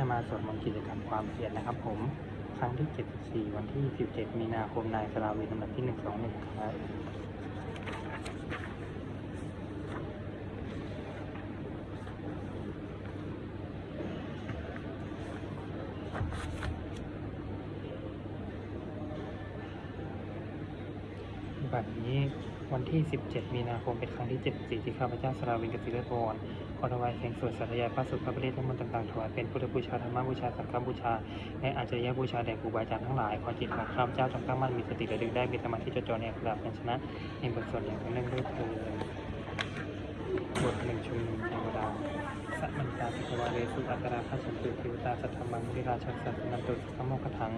จะมาสวดมนต์กิจกรรมความเพียรนะครับ ผมครั้งที่ 74 วันที่ 17 มีนาคม นายสลาวีลำดับที่ 121 ครับบัดนี้วันที่ 17 มีนาคม เป็นครั้งที่ 74 ที่ข้าพเจ้าสราวินกสิรพร ขอถวายเสียงสวดสาธยาพระสุภาพเดชทั้งมวลต่างๆถวายเป็นพุทธบูชาธรรมบูชาสังฆบูชาและอาจารยบูชาแด่ครูบาอาจารย์ทั้งหลายขอจิตของข้าพเจ้าจงตั้งมั่นมีสติระลึกได้มีสมาธิจดจ่อในอัคระพันชนะในบทสวดอย่างต่อเนื่องด้วยเถิด ทหนึ่งชุมนุมเทวดาสัมมันตาภิกวาเรสุอัตราคัจฉันตุเทวตาสัทธมังวิราชัสสะสนันตุสัมโมคถัง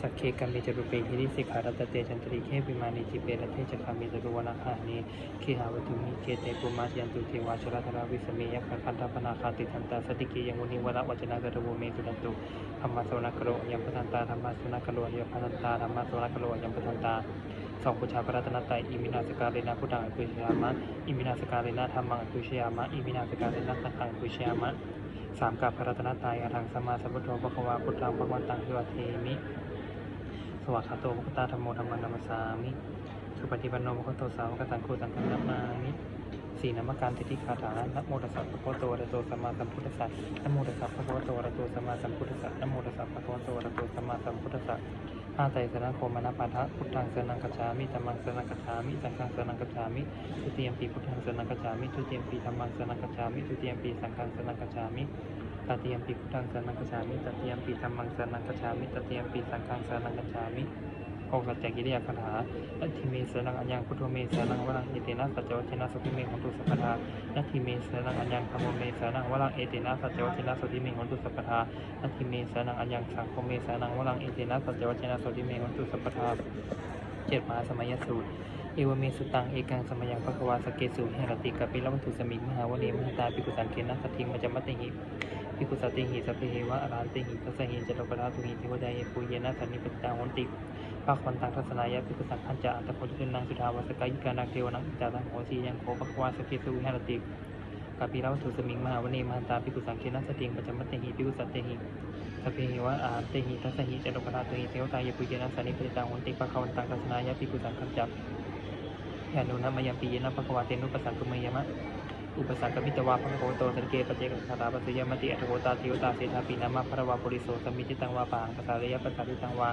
สักเคกัมมิจรุเปหิริสิกขารัตเตจันตริเคปิมานิจิเปรเทจคามิจรุวนาคานีเคหาวตุมิเกเตปุมายันตุเทวาชรธราวิสเมยคันคันธปนาคาติทันตาสติเกยังมุนิวระวัจนะกระโวเมสุนันตุธรรมะโสนกโรยัมปทันตาธรรมะโสนกโรยัมปทันตาธรรมะโสนกโรยัมปทันตา สองพุชาพระรัตนตรัยอิมินาสการเรนะพุทธังอภิชยามะอิมินาสการเรนะธรรมังอภิชยามะอิมินาสการเรนะสังฆังอภิชยามะสามกับพระรัตนตรัยอรังสมาสัมพุทโธภควาพุทธังภควันตังฮิวเทมิสวัสดิ์โตภคตาธรรมโมธรรมังนัมสามิสุปฏิปันโนภคโตสาวกสังโฆสังฆนัมมามิสี่นามการติทิคาถานะโมตัสสะภะคะวะโตอะระโตสัมมาสัมพุทธัสสะนะโมตัสสะภะคะวะโตอะระโตสัมมาสัมพุทธัสสะนะโมตัสสะภะคะวะโตอะระหะโตสัมมาสัมพุทธัสสะ อาไตรสนาโคมนาปาทะพุทธังสนังกัจฉามิธรรมังสนังกัจฉามิสังฆังสนังกัจฉามิทุติยมปีพุทธังสนังกัจฉามิทุติยมปีธรรมังสนังกัจฉามิทุติยมปีสังฆังสนังกัจฉามิตติยมปีพุทธังสนังกัจฉามิตติยมปีธรรมังสนังกัจฉามิตติยมปีสังฆังสนังกัจฉามิ โอกัจจกิริยาคาถานัตถิเมสนังอัญญังพุทโธเมสนังวรังเอเตนะสัจจวัชนะสุขิเมหันตุสัพพทานัตถิเมสนังอัญญังธรรมเมสนังวรังเอเตนะสัจจวัชนะสุขิเมหันตุสัพพทานัตถิเมสนังอัญญังสังโฆเมสนังวรังเอเตนะสัจจวัชนะสุขิเมหันตุสัพพทาเจ็ดมหาสมัยสูตรเอวเมสุตังเอกังสมยังภควาสเกสุเฮรติกาปิลวัตถุสมิงมหาวเนมหตาปิกุสังเกนะสัทธิงมัจจมติหิ ปิกุสติหิสัพเพเหวะอรันติหิทัสสหิจตุปราตุหิเทวดายปุเยนะสันนิปตตาหนติภาควันตังทัศนายะปิกุสังขันจะอัตตโพธิชนังสุทาวสกายิกานังเทวนังจาตังโหสียังโคภควาสเกสุเฮรติกาปิลวัตถุสมิงมหาวเนมหตาปิกุสังเกนะสัทธิงมัจจมติหิปิกุสัตติหิสัพเพเหวะอรหันติหิทัสสหิจตุปราตุหิเทวดายปุเยนะสันนิปตตาหนติภาควันตังทัศนายะปิกุสังขันจะยานุนะมยังปีนะภควาเตนุปสังกุมยมะ อุปสังกมิตวาภควโตสังเกปเจกสัตตาปัสยมติอัตโกตาเทวตาเสธาปีนามาพระวาปุริโสสมิจิตังวาปะหังภาษาเรยะภาษาทิตังวา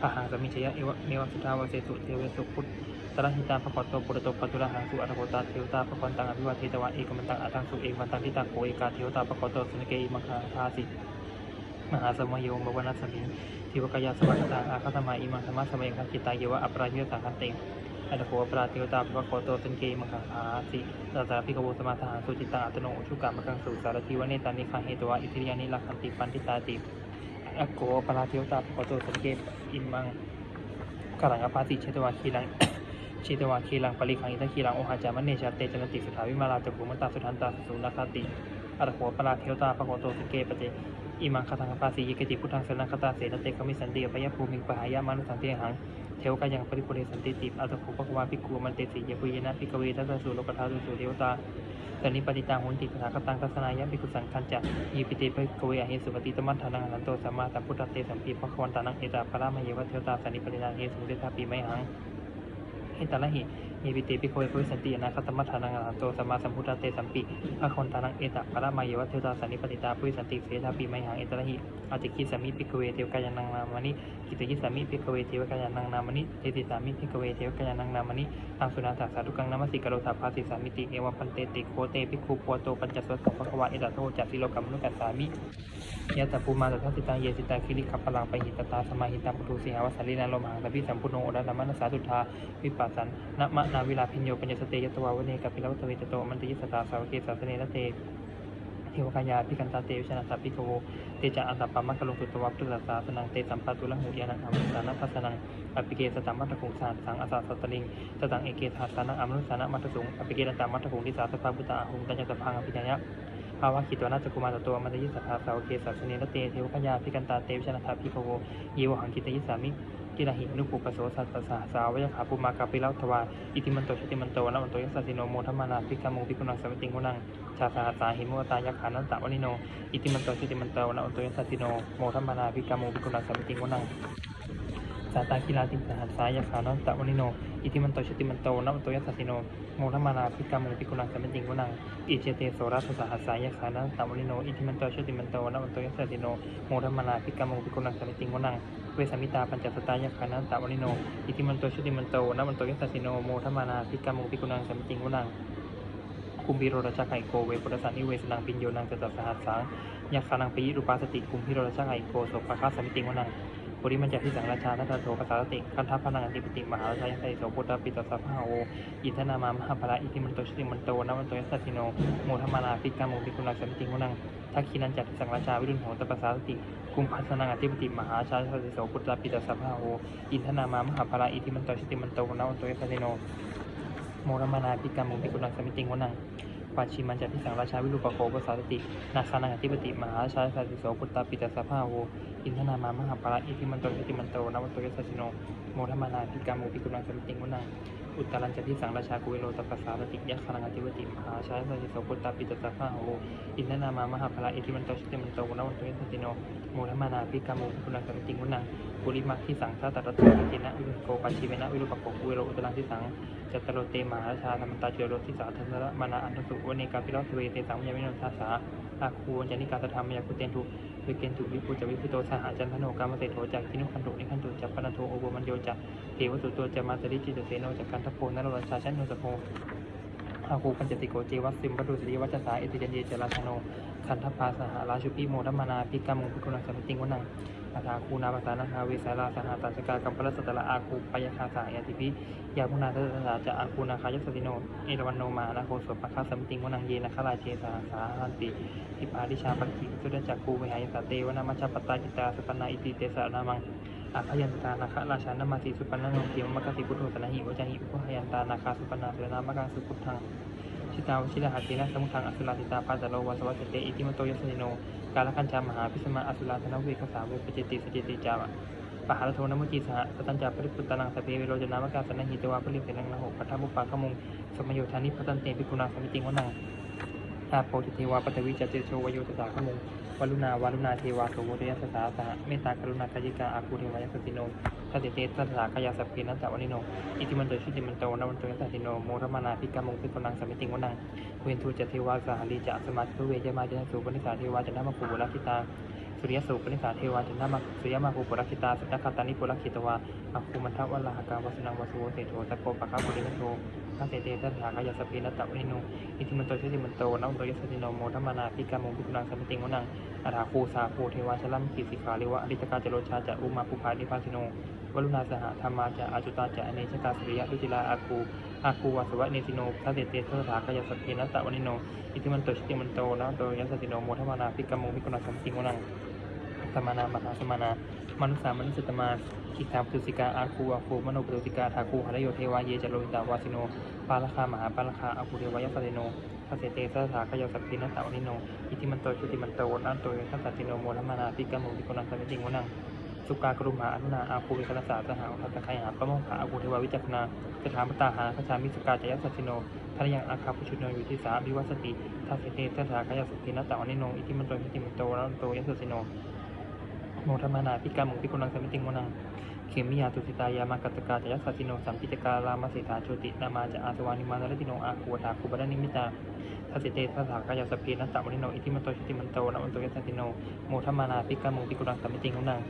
ปะหังสมิชยะเอวะเนวสุทาวเสสุเทวสุพุทธตระหิตาภควโตปุรโตปัตุระหังสุอัตโกตาเทวตาภควันตังอภิวาเทตวะเอกมันตังอัตังสุเอกมันตังทิตังโกเอกาเทวตาภควโตสุนเกอิมังคาทาสิมหาสมโยมบวนาสมิทิวกายาสวัสตาอาคตมาอิมังธรรมะสมัยคันจิตายเยวะอัปราหิยสังคันเตงอั ตโขปราติวตาภะโคโตสังเกมังคาสิตาตาพิกโวสมาทานสุจิตาอัตโนชุกามกังสุสารทิวเนตานิคังเหตวะอิทิยานิลักขันติปันติตาติอโขปราติวตาภะโคโตสังเกอิมังกรังอภาสิเชตวาคีลังชิตวาคีลังปริขังอิทะคีลังโอหาจามเนชาเตจนติสุขาวิมาลาจักขุมันตาสุทันตาสุนาคาติอัตโขปราติวตาภะโคโตสังเกปเจอิมังคตังคปาสียิกติพุทธังสนังคตาเสนเตคมิสันติปยภูมิงปหายามานุสันติหัง เทวกายังปริปุเรสันติติอัตโขปะควาภิกขุมันเตสิยปุยนะภิกเวทัสสุโลกธาตุสูเทวตาสนิปฏิตังหุนติสถาคตังทัศนายะภิกขุสังคันจะยีปิเตภิกเวอเหสุปฏิตมัทธานังอนันโตสัมมาสัมพุทธเตสัมปีพระควันตานังเอตาปรามเยวะเทวตาสนิปติตังเอสุเดธาปีไมหังเอตละหิ เยปิเตปิโคยโคยสันติอนาคตมัทานังอรหันโตสัมมาสัมพุทธเตสัมปิภะคนตานังเอตะปะระมาเยวะเทวตาสันนิปติตาปุริสันติเสธาปีไมหังเอตละหิอาติคิสามิปิกเวเทวกายานังนามานิกิตยิสามิปิกเวเทวกายานังนามานิเตติสามิปิกเวเทวกายานังนามานิตังสุนันตสาธุกังนามสิกโรธาภาสิสามิติเอวะพันเตติโคเตปิคูปัวโตปัญจสวัสดิ์ภควะเอตโตจัตติโลกัมนุกัสสามิยะตะปูมาตถาสิตังเยสิตังคิริขัปปะลังไปหิตตาสมาหิตังปุถุสีหาวสัลลินาโลมังตะพิสัมพุโนโอดาธรรมนัสสาสุทธาวิปัสสันนะมะนาวิลาพิญโยปัญญสเตยตวาวเนกัปปิลวัตเวจโตมันติยสตาสาวเกสาสเนนเตเทวกายาพิกันตาเตวิชนะสัพพิโกโวเตจะอันตัปปะมัคคลุงตุตวัปตุลสาสนังเตสัมปัตุละหูยานังอมรุสานะพัสนังอภิเกสตัมมัตตคุงสานสังอาสาสตลิงสตังเอเกธาสานังอมรุสานะมัตตสุงอภิเกตันตามัตตคุงทิสาสภาพุตตาหุงตัญญสพังอภิญญะภาวะคิตวนาจกุมารตัวมันตยิสสาสาวเกสาสเนนเตเทวกายาพิกันตาเตวิชนะสัพพิโกโวเยวหังกิตยิสามิ กิราหินุปุปโสสัตตสาสาวยขาปุมากาปิลาทวาอิติมันโตชิติมันโตนะมันโตยัสสิโนโมทัมมานาภิกขมุภิกขุนังสมติงกุนังชาสาสาหิมุตายาขานันตะวนิโนอิติมันโตชิติมันโตนะมันโตยัสสิโนโมทัมมานาภิกขมุภิกขุนังสมติงกุนัง สาตากีฬาติสหัสสายาขานตะวนิโน อิติมันโตชติมันโตนัมโตยัสสิโน โมทัมมานาภิกขโมภิกขุนังสมติงกุนัง อิเจเตโสรัสสหัสสายาขานตะวนิโน อิติมันโตชติมันโตนัมโตยัสสิโน โมทัมมานาภิกขโมภิกขุนังสมติงกุนัง เวสามิตาปัญจสตายาขานันตะวนิโน อิติมันโตชติมันโตนัมโตยัสสิโน โมทัมมานาภิกขโมภิกขุนังสมติงกุนังคุมพิโรราชาไคโกเวปุรสันนิเวสนังปิญโยนังจตสหัสสังยาคานังปิรุปาสติคุมพิโรรชาไคโกโสภคาสมิติงวนัง บริมันจาพิสังราชาทัตโตภาษาติคันทัพพนังอธิปติมหาราชายันไตโสปุตตปิตสัพพะโออินทนามามหาภระอิติมันโตชุติมันโตนวันโตยัสสิโนโมธรรมานาปิกาโมปิกุณาสมิติงวนังทักขินันจัตสังราชาวิรุณโหตภาษาติคุมพัสนังอธิปติมหาราชายันไตโสปุตตปิตสัพพะโออินทนามามหาภระอิติมันโตชุติมันโตนวันโตยัสสิโนโมธรรมานาปิกาโมปิกุณาสมิติงวนังปัจฉิมันจัติสังราชาวิรูปโคปสาตินาคานังอธิปติมหาราชาสัติโสปุตตาปิตาสภาโว อินทนามามหาภระอิทิมันโตอิติมันโตนวัตโตยสสสิโนโมทมานาพิกามุปิกุลังสมิติงวนังอุตตรัญจติสังราชากุเวโรตปัสสาสติยัคคานังอธิปติมหาราชาสัติโสปุตตาปิตาสภาโวอินทนามามหาภระอิทิมันโตชิติมันโตนวัตโตยสสสิโนโมทมานาพิกามุปิกุลังสมิติงวนังปุริมักที่สังฆาตรัตตุกินะวิรุโกปัจฉิเวนะวิรุปโกกุเวโรอุตตรังที่สังจัตโรเตมหาราชาธรรมตาเจโรทิสาทัสระมานาอันตสุวเนกาพิรสเวเตสังยามิโนทัสสาอาคูวัญจนิกาสธรรมยาคุเตนทุ คือเกณฑ์ถูกวิปุจจวิปุโตสหจันทโนกามเสโถจากทินุขันตุนิขันตุจัปปนันโทโอโบมันโยจะเทวสุตัวจะมาตริจิตเสโนจากกันทโพนรราชาชันโนสโพ อาคูปัญจติโกเจวัสสิมปตุสรีวัจสาเอติจันเยจราชโน คันทปาสหราชุปิโมทัมานาพิกามุพิกุณังสมิติงวนังอาทาคูนาภาษานาคาเวสาราสหตัสกากัมปะสตระอาคูปยคาสายาติพิยาพุนาทสสาจะอาคูนาคายสติโน เอรวันโนมานาโคสปะคาสมติงวนังเยนะคาราเชสาสาหันติทิปาดิชาปกิสุดจักคูวิหายสาเตวนามัชฌปตตาจิตาสปนาอิติเตสานามัง อาพยันตานาคะราชานามาสีสุปนังเกียมมกสิพุทโธสนะหิวจาหิอุปหยันตานาคาสุปนาสนามกังสุพุทธังชิตาวชิลาหัตถินะสมุทังอสุราติตาปาตโลวาสวัสเตอิติมโตยสนิโนกาลคัญชามหาพิสมาอสุราธนเวกสาวปเจติสเจติจาวะปหารโทนมุจีสหสตัญจาปริปุตตนังสเปเวโรจนามกาสนหิตวาปริเสนังนะโหปัทธมุปปาขมุงสมโยธานิพัตันเตปิกุณาสมิติงวนังอาโพธิเทวาปตวิจเจโชวโยตสาขมุง วลุณาวาลุณาเทวาโสโวตยัสสาสหเมตตากรุณาคายิกาอาคูเทวายสติโนทัตเตสัสสาขยาสัพเพนัสสะวนิโน อิติมันโตชิติมันโตนวันโตยัสสติโนโมรมานาพิกามุงพิกุนังสมิติงวนังเวนทูจะเทวาสาหลีจะสมาธิเวจมาจนะสุปนิสาเทวาจะนามาภูบุรักิตา สุริยสุปนิสาเทวาจะนามาสุยมาภูบุรักิตาสัตตคตานิปุรักิตวาอาคูมันทวัลลาหกาวาสนังวสุโวเสโทตะโกปะคาบุริมโททัสเตเตทัสสาขยสพเพนัตตะวนิโนอิติมันโตชุติมันโตนวันโตยสติโนโมธรรมนาภิกามุงพิกุนังสมติงวนังอาราคูสาภูเทวาชลัมกิสิขาเลวะอริตกาจโรชาจะอุมาภูพานิพาสิโนวรุณาสหธรรมาจะอาจุตาจะอเนชกาสุริยะดุจิลาอาคูอาคูวาสวะเนสิโนทัสเตเตทัสสาขยสพเพนัตตะวนิโนอิติมันโตชิติมันโตนะโตยสติโนโมทมนาภิกรรมงภิกขุณาสัมปิงวนัง สมานามหาสมานามนุสสามนุสตมาอิทธาปุสิกาอาคูอาคูมโนปุสิกาทาคูหรโยเทวาเยจโรหิตาวาสิโนปาลคามหาปาลคาอาคูเทวายสติโนทัสเตเตทัสสาขยสัพเพนัตตะวนิโนอิติมันโตชิติมันโตนะโตยัสสติโนโมทมนาภิกรรมงภิโกขุณาสัมปิงวนังสุกากรุมาอนุนาอาภูวิคลสาสหาทัตตะไคหาปะโมหาอาภูเทวาวิจักนาสถาปตาหาขชามิสกาจยสัสสิโนทะยังอาคาปุชุโนอยู่ที่สาบิวัสติทัสเสเตสสาขยาสุขินัตตะวนิโนอิติมันโตอิติมันโตแล้วโตยัสสสิโน โมทมานาพิกามุงพิกุณังสมิติงมนังเขมิยาตุสิตายามากัตกาจยัสสสิโนสัมปิจการามาเสถาโชตินามาจะอาสวานิมานรติโนอาคูวาคูบดานิมิตาทัสเสตทัสสาขยสพเพนัตตะวนิโนอิติมันโตชิติมันโตนะวันโตยัสสิโนโมทมานาพิกามุงพิกุณังสมิติงมนัง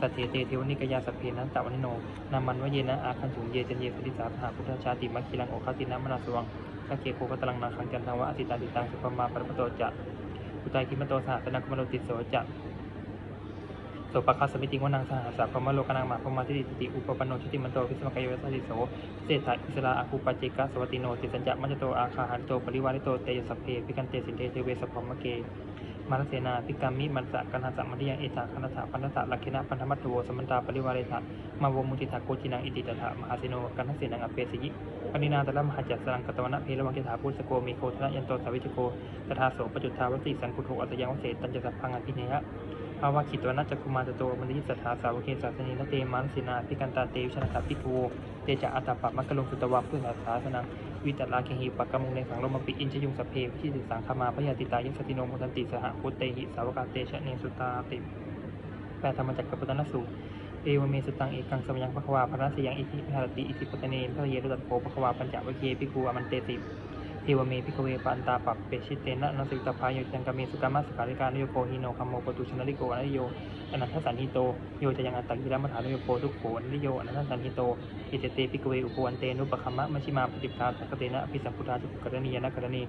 สัตเถเตเทวนิกยาสพเพนันตะวันิโนนามันวเยนะอาคันถุงเยจันเยสติสาหาพุทธชาติมัคคิลังโอคาตินามนาสวังสักเกโคกตลังนาคังจันทังวะอสิตาติตังสุปมาปรมโตจะอุตายคิมโตสหสนังกมโนติโสจะ โสปะคาสมิติงวนังสหัสาพมโลกนังมาพมาทิติติอุปปนโนชุติมันโตพิสมกายโยสัสสิโสเศรษฐาอิสลาอาคูปาเจกะสวัติโนติสัญจะมัจโตอาคาหันโตปริวาริโตเตยสัพเพพิกันเตสินเทเทเวสพมเกมารเสนาพิกามิมันสะกันหสัมมัติยังเอตาคันธะปันธะลักขินะปันธมัตโตสมันตาปริวาเรถะมาวมุติถาโกจินังอิติตถะมหาเสโนกันทเสนังอเปสยิปณินาตละมหาจัสสังกตวนะเพลวังกิถาพุทสโกมีโคทนะยันโตสาวิจโกตถาโสปจุทธาวติสังคุโทอัตยังวเสตัญจสัพพังอภิเนยะ ภาวะขิตวนัจจคุมาตโตมนิสัทธาสาวกเกศาสนีนเตมันสินาพิกันตาเตวิชนะตาปิทูเตจะอัตตาปะมักกะลงสุตวะเพื่อศาสนังวิตตลาเคหิปักกมุงในสังโลมปิอินชยุงสเพวิชิติสังคมาพยาติตายุสติโนมุตันติสหพุตเตหิสาวกาเตชะเนสุตาติแปลธรรมจักรกัปตนสูตรเอวเมสตังเอกังสมยังพระควาพระนัสยังอิทิพารติอิทิปตเนนพระเยรุตัตโพพระควาปัญจวเคปิกูอมันเตติ เทวเมพิกเวปันตาปัปเปชิเตนะนสิกตพายโยจังกเมสุกามัสการิการโยโกหิโนคัมโมปตุชนาลิโกอนิโยอนันทสันนิโตโยจะยังอัตตกิรมัฐานโยโกทุกโขอนิโยอนันทสันนิโตอิเจเตปิกเวอุปวันเตนุปคัมมะมชิมาปฏิปทาสักเตนะอภิสัมพุทธาจุกรณียนะกรณี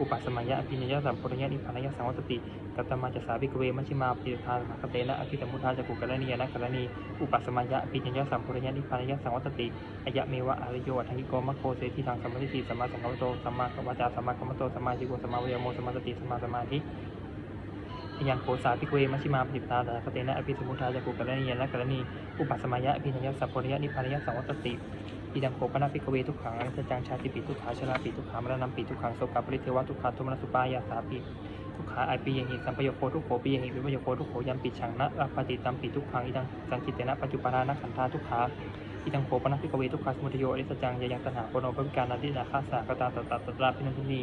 อุปสมายะอภิญญาสัมพุทธญานิพพานยสังวัตติกัตมาจะสาวิกเวมัชิมาปฏิปทาสังคเตนะอภิสัมพุทธาจักขุกรณียนะกรณีอุปสมายะปิญญาสัมพุทธญานิพพานยสังวัตติอายะเมวะอริโยทังกิโกมัคโคเสทิทางสัมมาทิฏฐิสัมมาสังกัปโตสัมมากัมมัจาสัมมากัมมันโตสัมมาจิโกสัมมาวิยโมสัมมาสติสัมมาสมาธิยังโคสาภิกเวมัชิมาปิปทาสังคเตนะอภิสมุทาจักุกรณียนะกรณีอุปัสมายะปิญญาสัมพุทธญานิพานยสังวัตติอิดังโคปนาภิกเวทุกขังอนิจจังชาติปิทุกขาชราปิทุกขามรณะปิทุกขังโสกปริเทวะทุกขาโทมนัสสุปายาสาปิทุกขาไอปียหิสัมปโยโคทุกโขปียหิวิปโยโคทุกโขยัมปิชังนะอัปปติตัมปิทุกขังอิดังสังกิตเตนะปัจจุปารานะขันธาทุกขา อิดังโขปนัสพิกเวทุกขาสมุทโยอริสจังยายังตหาโคโนปวิการนันทินาคาสากตาตตตตตราพินันทินี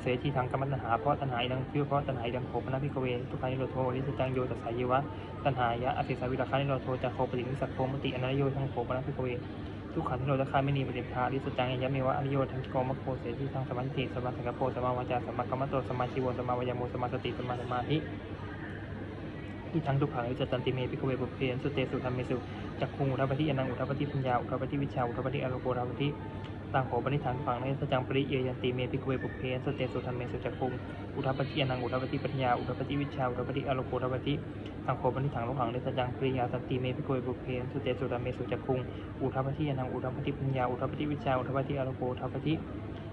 เสทีทางกรรมตัณหาเพราะตัณหาอิดังพิวเพราะตัณหาอิดังโขปนัสพิกเวทุกขานิโรโทอริสจังโยตัสสายวะตัณหายะอสิสาวิราคานิโรโทจะโคปฏินิสักโคมติอนันโยทังโขปนัสพิกเวทุกขันธ์ที่เราจะคายไม่นีปฏิภาลิสจังยะเมวะอริโยทังกิโกมะโคเสที่ทางสมาธิสมาสังกโปสมาวาจาสมากัมมโตสมาชีวสมาวายโมสมาสติสมาสมาธิ ที่ทั้งทุกขังอิจตันติเมปิกเวบุเพนสุเตสุธรรมเมสุจักคุงอุทัปฏิอนังอุทัปฏิปัญญาอุทัปฏิวิชาอุทัปฏิอารโกอุทัปฏิต่างโหปณิธานฝังในสจังปริเยยันติเมปิกเวบุเพนสุเตสุธรรมเมสุจักคุงอุทัปฏิอนังอุทัปฏิปัญญาอุทัปฏิวิชาอุทัปฏิอารโกอุทัปฏิสังโฆปณิถังโลหังเดสจังปริยาสันติเมพิโกยบุเพนสุเตสุตเมสุจักคุงอุทัปฏิยานังอุทัปฏิปัญญาอุทัปฏิวิชาอุทัปฏิอารโกอุทัปฏิ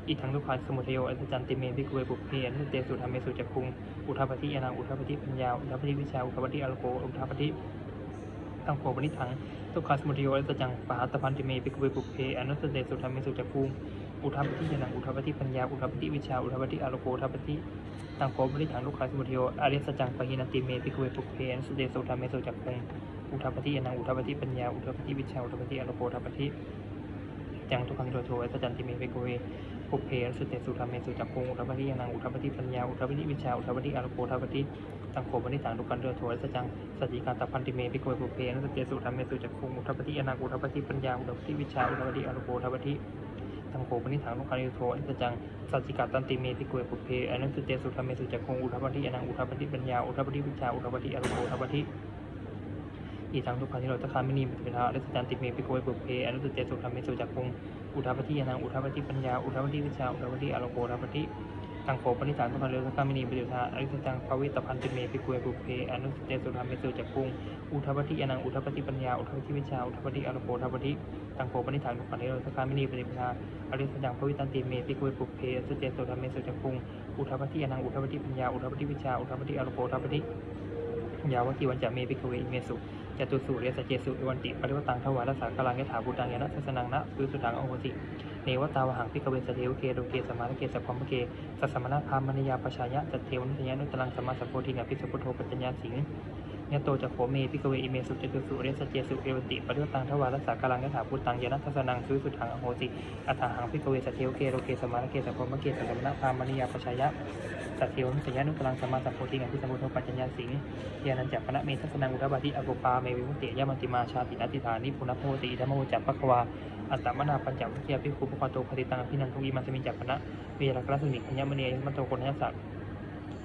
อิทังทุกขัสมุทโยอัสจันติเมพิโกยบุพเพนสุเตสุธรรมเมสุจักคุง อุทัปฏิยานังอุทัปฏิปัญญา อุทัปฏิวิชา อุทัปฏิอารโกอุทัปฏิสังโฆปณิถังทุกขัสมุทโยอัสจังปะหัตพันติเมพิโกยบุพเพอนุสเตสุธรรมเมสุจักคุง อุทัปฏิยานังอุทัปฏิปัญญา อุทัปฏิวิชา อุทัปฏิอารโกอุทัปฏิตังโกบริถังลูกค้าสมุทโยอาริสจังปะหินันติเมปิคุเวปุเพอนสุเดโสธรรมเมโสจักคงอุทัปฏิอนังอุทัปฏิปัญญา อุทัปฏิวิชา อุทัปฏิอโลโกอุทัปฏิจังทุกขังโทโทอัสจันติเมปิคุเว ปุเพสุเดโสธรรมเมโสจักคงอุทัปฏิอนังอุทัปฏิปัญญาอุทัปฏิวิชาอุทัปฏิอโลโกทัปฏิตังโกบริถังลูกขันโทโทอัสจังสติการตพันติเมปิคุเวปุเพนสุเดโสธรรมเมโสจักคงอุทัปฏิอนังอุทัปฏิปัญญาอุทัปฏิวิชาอุทัปฏิอโลโกทัปฏิตังโกปนิถังลูกคานิโทอันตจังสัจจิกาตันติเมติโกยปุเพอนันสุเตสุธรรมเมสุจักคงอุทัปปิอนังอุทัปปิปัญญาอุทัปปิวิชาอุทัปปิอรุโกทัปปิ อีทังทุกขันที่เราตะคามินีมิตรทาและสัจจันติเมปิโกยปุเพอนันสุเตสุธรรมเมสุจักคงอุทัปปิอนังอุทัปปิปัญญาอุทัปปิวิชาอุทัปปิอรุโกอุทัปปิตังโกปนิถังทุกขันเราตะคามินีมิตรทาอริสจังภวิตพันติเมปิโกยปุเพอนันสุเตสุธรรมเมสุจักคงอุทัปปิอนังอุทัปปิปัญญาอุทัปปิวิชาอุทัปปิอรุโกอุทัปปิตังโกปนิถังทุกขันที่เราตะคามินีมิตรทาอริสจังพระวิตันติเมปิกุยปุเพสุตเจโสธรรมเมสุจักคุงอุทัปฏิอนังอุทัปฏิปัญญาอุทัปฏิวิชาอุทัปฏิอารโกอุทัปฏิยาวกิวันจะเมปิกเวอิเมสุ จตุสุเรสเจสุเอวันติปริวตังทวารสากลังยถาภูตังยนะทัสนังนะปุสุตังอโหติเนวตาวหังพิกเวสเทวเกโรเกสมาเกสัพพมเกสัสสมณพามณียาปชายะจัตเทวนิทยานุตลังสมมาสัพโพธิงอภิสุพุทโธปัญญาสิง ยโตจะโขเมพิกเวอิเมสุจตุสุเรสเจสุเอวติปริวตังทวารัสากลังยถาภูตังยนะทัสนังปุสุตังอโหติอัฏฐหังพิกเวสเทวเกโรเกสมาเกสัพพมเกสัสมณพามณียาปชายะสัตเทวนิทยานุตลังสมาสัพโพธิงอภิสุพุทโธปัญญาสิงยานันจักปณะเมทัสนังอุทบาทิอโกปาเมวิมุตติยามันติมาชาตินัตติฐานิปุณโพติธรรมโมจักปะควาอัตตมนาปัญจวัคคียภิกขุปะโตปฏิตังพินันทุกิมันสมิจักปณะเวรกรสุนิขัญญมณียมันโตโกนยสัก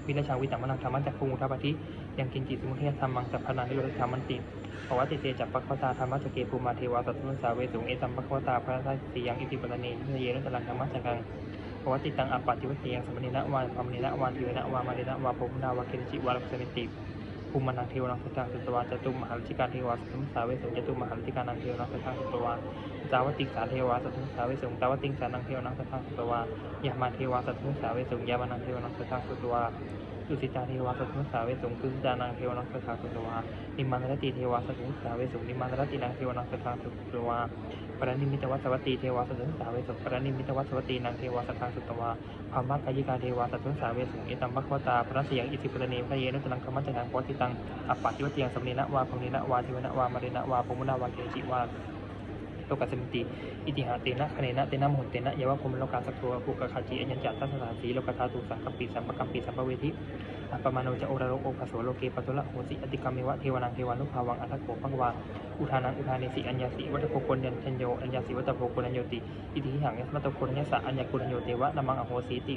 วิรชาวิตังมนังธรรมจักคุงอุทบาทิ ยังกินจิตสมุทัยธรรมังสัพพนังนิโรธธรรมันติภวติเตจักปะควตาธรรมะสเกภูมาเทวาสัตตุสาเวสุงเอตัมปะควตาพระทัสสียังอิติปัตเนนิเยนุตลังธรรมะจักังภวติตังอัปปติวัคคียังสมณีนะวานปามณีนะวานทิวนะวามาเรนะวาภุนาวาเกริจิวาลสมิติภูมินังเทวนังสัทธังสุตวาจตุมหาลิชิกาเทวาสัทธสาเวสุจตุมหาลิชิกานังเทวนังสัทธังสุตวาจาวติงสาเทวาสัทธสาเวสุงจาวติงสานังเทวนังสัทธังสุตวายามาเทวาสัทธสาเวสุงยามานังเทวนังสัทธังสุตวาดุสิตาเทวาสัตว์สาเวสุงตุสิตานางเทวนังสถาสุตวานิมมันรติเทวาสัตว์สาเวสุงนิมมันรตินางเทวนังสถาสุตวาปรนิมิตวัสวัตตีเทวาสัตว์สาเวสุงปรนิมิตวัสวัตตีนางเทวาสถาสุตวาภามักกายิกาเทวาสัตว์สาเวสุงเอตัมภควตาพระเสียงอิสิปรณีพระเยนุตลังคมัจจังปติตังอัปปะทิวเตียงสมเนนะวาพงเนนะวาเทวนะวามาเรนะวาปมุนาวาเกจิวา โลกัสมิติ อิติหาเตนะคเนนะเตนะมหุนเตนะเยวะพรหมโลกาสัตวภูกะขาจิอัญญจัตตัสสาสีโลกธาตุสังกปปิสัมปกัมปิสัมปเวทิอัปปมาโนจะโอระโรโอภสโสโลเกปัตุละโหสิอติกรรมเมวะเทวนังเทวานุภาวังอัตถโกภังวาอุทานังอุทานิสิอัญญสิวัตโพกนยันชัญโยอัญญสิวัตโพโกนัญโยติอิติหิหังยัสมัตโตโกนัญสะอัญญกุนัญโยเทวะนามังอโหสีติ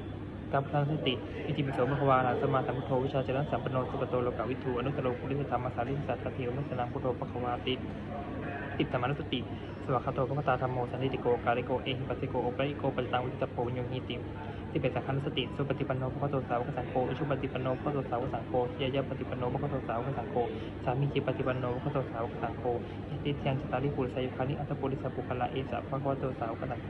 กัปพลังสติอิติปิโสมะขวาลาสมาสัมพุทโธวิชาจารสัมปโนสุปโตโลกาวิทูอนุตโรปุริสธรรมสาริสัทธเทวมุสนังพุทโธปะขวาติ ติตตมนุสติ สวากขาโตพระคตาธรรมโมสันติติโกกาลิโกเอหิปัสสิโกโอปริโกปัจตังวิจิตโพวิญโยหิติที่เป็นสังฆนุสติสุปฏิปันโนพระโตสาวกสังโฆอุชุปฏิปันโนพระโตสาวกสังโฆยะยะปฏิปันโนพระโตสาวกสังโฆสามีจิปฏิปันโนพระโตสาวกสังโฆยติเทียนสตาริปุริสายุคานิอัตปุริสปุคละเอสะพระคโตสาวกสังโฆ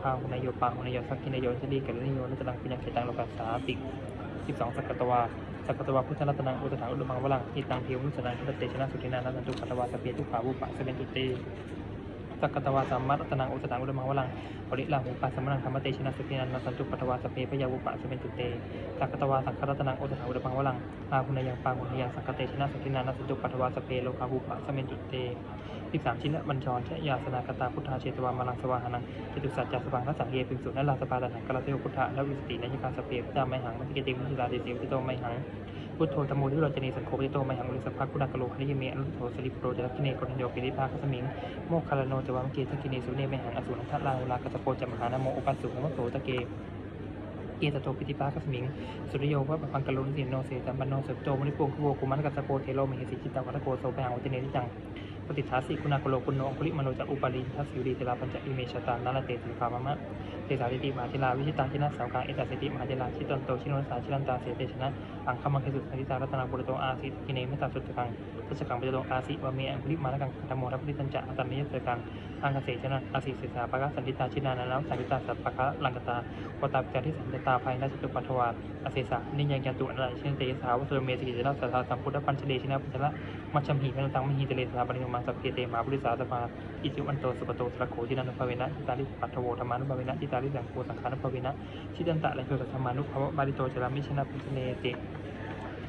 พาหุนายโยปาหุนายโยสักกินายโยชลีกัลนิโยนัตตังปิญญาเขตังโลกัสสาติ12สักกตวา สักกตวาพุทธรัตนังอุตถังอุดมังวลังอิตังเทวุสนังพุทธเตชนะสุทินานันตุปัตวาสเปตุขาวุปะสเปนตุเตสักกตวาสัมมัตตนังอุตังอุดมังวลังปริลาหุปัสสมนังธรรมเตชนะสุตินันนันตุปัตวาสเปพยาวุปะสเปนตุเตสักกตวาสังครัตนังอุตังอุดมังวลังอาหุนยังปางหุนยังสักกเตชนะสุตินันนันตุปัตวาสเปโลคาหุปะสเปนตุเต สิบสามชิ้นละบัญชรชยาสนากตาพุทธาเชตวามาลังสวาหานังจตุสัจจสวังรัสังเยปิสุนัลลาสปาตังกลาเทวพุทธะและวิสตินัยการสเปพจาไมหังมัติเกติมุสิตาเดสิวติโตไมหังพุทโธธรรมโมทิโรจนีสังโฆปฏิโตไมหังอุลิสภาคุณากโลคณิยเมอนุโธสลิปโรจรักิเนกรณโยปิริภาคสมิงโมคคารโนจวังเกตกิเนสุเนไมหังอสุนัทลาลากัสโปจมหานโมอุปัสสุนมโสตะเกเกตโตปิติภาคสมิง สุริโยวะปังกะโลนิสินโนเสตัมปันโนเสตโตมณิพงคุโวกุมันกัสโปเทโลมหิสิจิตตวัตโกโสปหังวัติเนนิจัง ปฏิทัสสิคุณากโลคุณโนองคุลิมโนจากอุปาริทัสสิวรีเทลาปัญจอิเมชตานารเตติภามะมะเตสาติติมาเทลาวิชิตาชินะสาวกาเอตาเสติมหาเทลาชิตันโตชิโนสาชิลันตาเสเตชนะอังคมังคสุสันติตารัตนาบุรโตอาสิกิเนมตตาสุตตังทัชกังปจโตอาสิวะเมอังคุลิมานะกังธรรมโมทัพพิตัญจะอัตมิยสกังอังคเสชนะอาสิเสสาปะกะสันติตาชินานานาสันติตาสัพปะคะลังกตาวตาปิจาทิสันติตาภัยนาจตุปัทวาอเสสะนิยังยันตุอนาเชนเตสาวสุรเมสิกิจราสัทธาสัมพุทธปัญชเลชินะปัญชละมัชชัมหิมนุตังมหิเตเลสาปริมังสัพเพเตมาบริสาสภาอิจิวันโตสุปโตสระโขชินานุภเวนะจิตาลิปัทโวธรรมานุภเวนะจิตาลิสังโฆสังขานุภเวนะชิตันตะและโยธรรมานุภาวะบาลิโตจรามิชนะปุชเนเต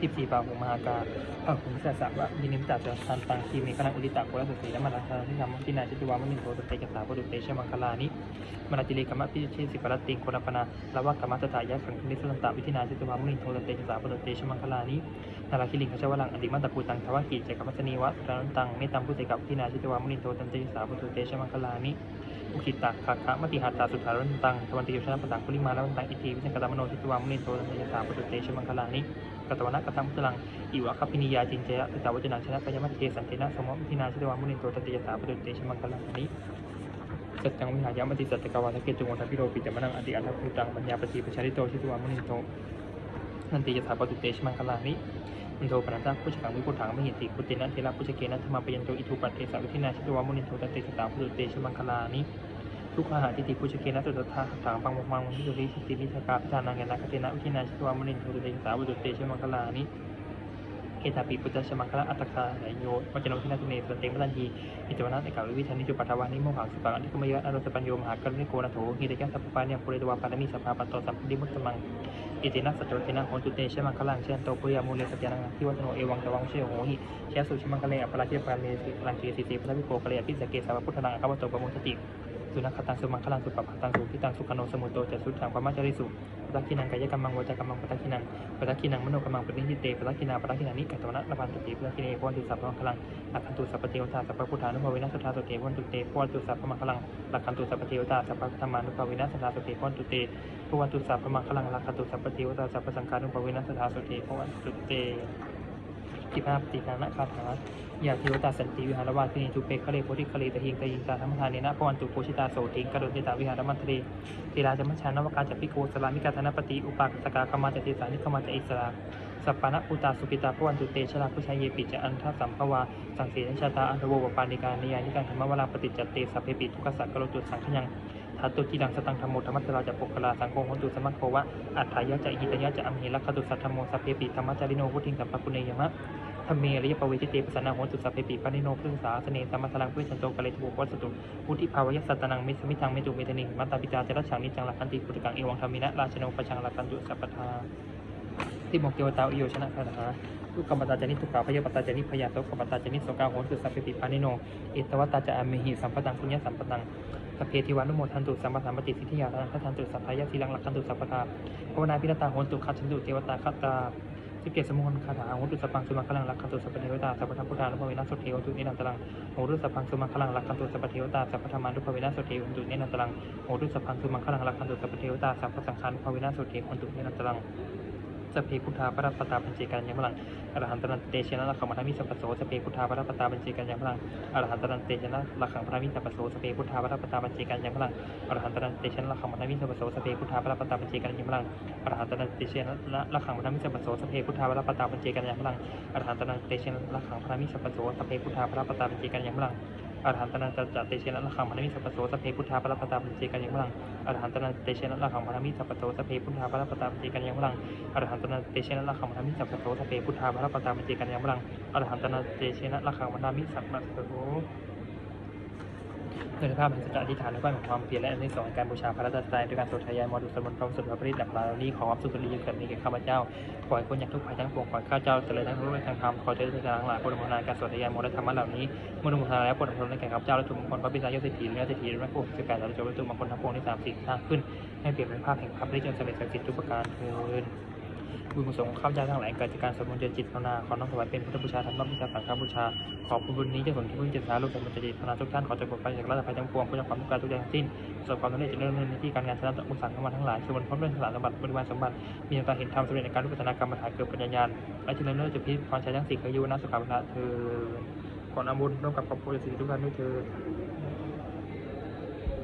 สิบสี่ปาหุมหากาพระหุมสัสสะวะยินิมตาจะสันตังทีมีคณะอุดิตาโกรสุสีและมาราธาที่ทำที่นาจิตวามุนิโตตเตจัสสาปุตุเตชมังคลานิมนาติเลกรรมพิเชสิปรัตติงโครปนาลาวะกรรมตถายะขังคณิสุนันตาวิธินาจิตวามุนิโตตเตจัสสาปุตุเตชมังคลานินาราคิลิงขจวลังอดิมันตะปูตังทวะกิจเจกมัสนีวะสรันตังเมตัมพุเตกับพินาจิตวามุนิโตตเตจัสสาปุตุเตชมังคลานิอุคิตะขาคะมติหัตตาสุทธารันตังตวันติโยชนะปตังคุลิมาแล้วตังอิทีวิสังกตามโนทิตวามุนิโตตันตยสสาปุตุเตชมังคลานิ กตวนะกตัมพุตลังอิวะคัพินิยาจินเจยะติตาวจนะชนะกายมัตเตสันเทนะสมมตินาชิตวามุนินโตตันตยสาปุตุเตชมังคลานิสัจจังวิหายามติสัจจกวาทเกจุงวัฏพิโรปิจมนังอติอัตถภูตังปัญญาปฏิปชาริโตชิตวามุนินโตนันติยสาปุตุเตชมังคลานิมันโทปนัสสะผู้จักังวิพุทธังไม่เหิติกุตินะเทระผู้จักเกนะธรรมปยันโตอิทุปัตเตสาวิธินาชิตวามุนินโตตันเตสาปุตุเตชมังคลานิ ทุกขหาทิฏฐิปุชเกนะตุตถาถังปังมังมังวิจุริสติมิสกาพิธานังเกนะคเตนะวิธินาชิตวามุนินโทตุเตสาวุตเตชมังคลานิเอตาปิปุตตะชมังคละอัตตคาไหนโยวัจโนทินาตุเนสเตมตันทีอิจวนาเตกาวิวิธานิจุปัทวานิโมหังสุปังอธิกมยะอารสปัญโยมหากรณิโกนะโถหิตยะสัพพะเนี่ยปุเรตวาปานมิสัพพะปัตโตสัมพุริมุตตมังอิตินะสัจจเทนะโหตุเตชมังคลังเชนโตปุริยามูเลสตยานังทิวัตโนเอวังตวังเชโหหิเชสุชมังคเลอปราชิปาเลสิลังเกสิเตพระวิโกกะเลอภิสเกสาวพุทธนังอคัมโตปะมุสติ สุนัขตังสุมังคลังสุปปะตังสุพิตังสุขโนสมุตโตจะสุดถามความมาจาริสุปตักขินังกายกรรมังวจกรรมังปตักขินังปตักขินังมโนกรรมังปฏิหิเตปตักขินาปตักขินานิกัตวนะละพันตติปตักขิเนพวันตุสัพพมังคลังหลักขันตุสัพพเทวตาสัพพพุทธานุภาวินัสสทาสุเตพวันตุเตพวันตุสัพพมังคลังหลักขันตุสัพพเทวตาสัพพธรรมานุภาวินัสสทาสุเตพวันตุเตพวันตุสัพพมังคลังหลักขันตุสัพพเทวตาสัพพสังฆานุภาวินัสสทาสุเตพวันตุเต ทิพาปฏิการณคาถายาเทวตาสันติวิหารวาสินีจุเปกคะเลโพธิคะเลตะหิงตะหิงตาธรรมทานีนะพวันตุโพชิตาโสติงกระโดดเตตาวิหารมัทเรตีราจมัชฌานวกาจัปิโกสลามิกาธนปฏิอุปากสกาคมาจติสานิคมาจอิสราสัปปานะอุตาสุกิตาพวันตุเตชลาพุชัยเยปิจะอันทสัมภวาสังเสนชาตาอันทโวปปานิการนิยานิการธรรมวราปฏิจจเตสัพเพปิทุกขสักกโลจุสังขยัง ทัตตุจิดังสตังธรรมโมธรรมัสราจะปุคลาสังโฆโหตุสมัคโควะอัฏฐายะจะอิตยะจะอัมเหลักขตุสัทธโมสัพเพปิธรรมจาริโนพุทิงสัมปปุเนยมะธรรมเมริยปเวจิเตปสันนาโหตุสัพเพปิปานิโนพึ่งสาสเนสัมมาสลังพืชันโตกะเลทุวัสตุพุทธิภาวะสัตตนังมิสมิทังเมตุเมตนิงมัตตาปิตาจรัชชังนิจังลักขันติปุตกังเอวังธรรมินะราชโนปชังลักขันตุสัพพทาที่บอกเทวตาอุโยชนะคาถาทุกกรรมตาจานิทุกขาพยาปตาจานิพยาโสกรรมตาจานิโสกาโหตุสัพเพปิปานิโนเอตวัตตาจะอเมหิสัมปตังปุญญสัมปตัง สพเพทิวานุโมทันตุสัมปสัมปติสิทธิยาทังคัทันตุสัพพายสีลังลักขันตุสัพพทาภาวนาพิรตาโหนตุคัจฉันตุเทวตาคัตตาสิบเจ็ดสมุนคาถาโหตุสัพพังสุมาคลังลักขันตุสัพพเทวตาสัพพธรรมพุทธานุภเวนัสสุเทวตุนิรันตรังโหตุสัพพังสุมาคลังลักขันตุสัพพเทวตาสัพพธรรมานุภเวนัสสุเทวตุนิรันตรังโหตุสัพพังสุมาคลังลักขันตุสัพพเทวตาสัพพสังฆานุภเวนัสสุเทวตุนิรันตรัง สเพพุทธาปรัปตาปัญเจกันยังพลังอรหันตรันเตชนะลักขังมัทมิสัพโสสเพพุทธาปรัปตาปัญเจกันยังพลังอรหันตรันเตชนะลักขังมัทมิสัพโสสเพพุทธาปรัปตาปัญเจกันยังพลังอรหันตรันเตชนะลักขังมัทมิสัพโสสเพพุทธาปรัปตาปัญเจกันยังพลังอรหันตรันเตชนะลักขังมัทมิสัพโสสเพพุทธาปรัปตาปัญเจกันยังพลังอรหันตรันเตชนะลักขังมัทมิสัพโสสเพพุทธาปรัปปตาปัญเจกันยังพลัง อรหันตนันจะเตชนะละขังมัทมิสัพโสสเพพุทธาปรัปปตาปัญเจกันยังพลังอรหันตนันเตชนะละขังมัทมิสัพโสสเพพุทธาปรัปปตาปัญเจกันยังพลังอรหันตนันเตชนะละขังมนามิสัพโสสเพพุทธาภรปตามิเจกันยังพลังอรหันตนันเตชนะละขังมนามิสัพโส เกิดภาพเป็นสัจจะอธิษฐานในความของความเพียรและในที่สองการบูชาพระรัตนตรัยด้วยการสวดทายามอดุสมนต์พร้อมสุดพระปริตดับลาเหล่านี้ขอความสุขสุริยเกิดมีแก่ข้าพเจ้าขอให้คนอยากทุกข์ภัยทั้งปวงขอให้ข้าเจ้าเจริญทั้งรู้และทั้งธรรมขอเจริญทั้งหลายโปรดอนุโมนาการสวดทายามอและธรรมะเหล่านี้เมื่ออนุโมทนาแล้วโปรดอนุโมทนแก่ข้าพเจ้าและทุกมงคลพระปิศาจเศรษฐีและเศรษฐีและผู้สิบแปดและจบและทุกมงคลทั้งปวงที่สามสี่สร้างขึ้นให้เปลี่ยนเป็นภาพแห่งพระปริจนสำเร็จศักดิ์สิทธิ์ทุกประการเทิน บุญกุศลของข้าพเจ้าทั้งหลายเกิดจากการสวดมนต์เจริญจิตภาวนาขอน้อมถวายเป็นพุทธบูชาธรรมบูชาสังฆบูชา ขอบุญนี้จะส่งที่พึ่งจิตสาลูกสมุทรจิตภาวนาทุกท่านขอจงปลอดภัยจากรัตภัยทั้งปวงเพื่อความต้องการทุกอย่างทั้งสิ้นประสบความสำเร็จเจริญในหน้าที่การงานชนะบุญสังเข้ามาทั้งหลายช่วยบนพ้นเรื่องสารสมบัติบริวารสมบัติมีตาเห็นธรรมสำเร็จในการรูปพัฒนากรรมฐานเกิดปัญญาญาณและเจริญเลิศจุพิพรใชัยทั้งสี่เคยยุนาสุขภาพเธอขอนำบุญร่วมกับครอบครัวสิริทุกท่านด้วยเธอ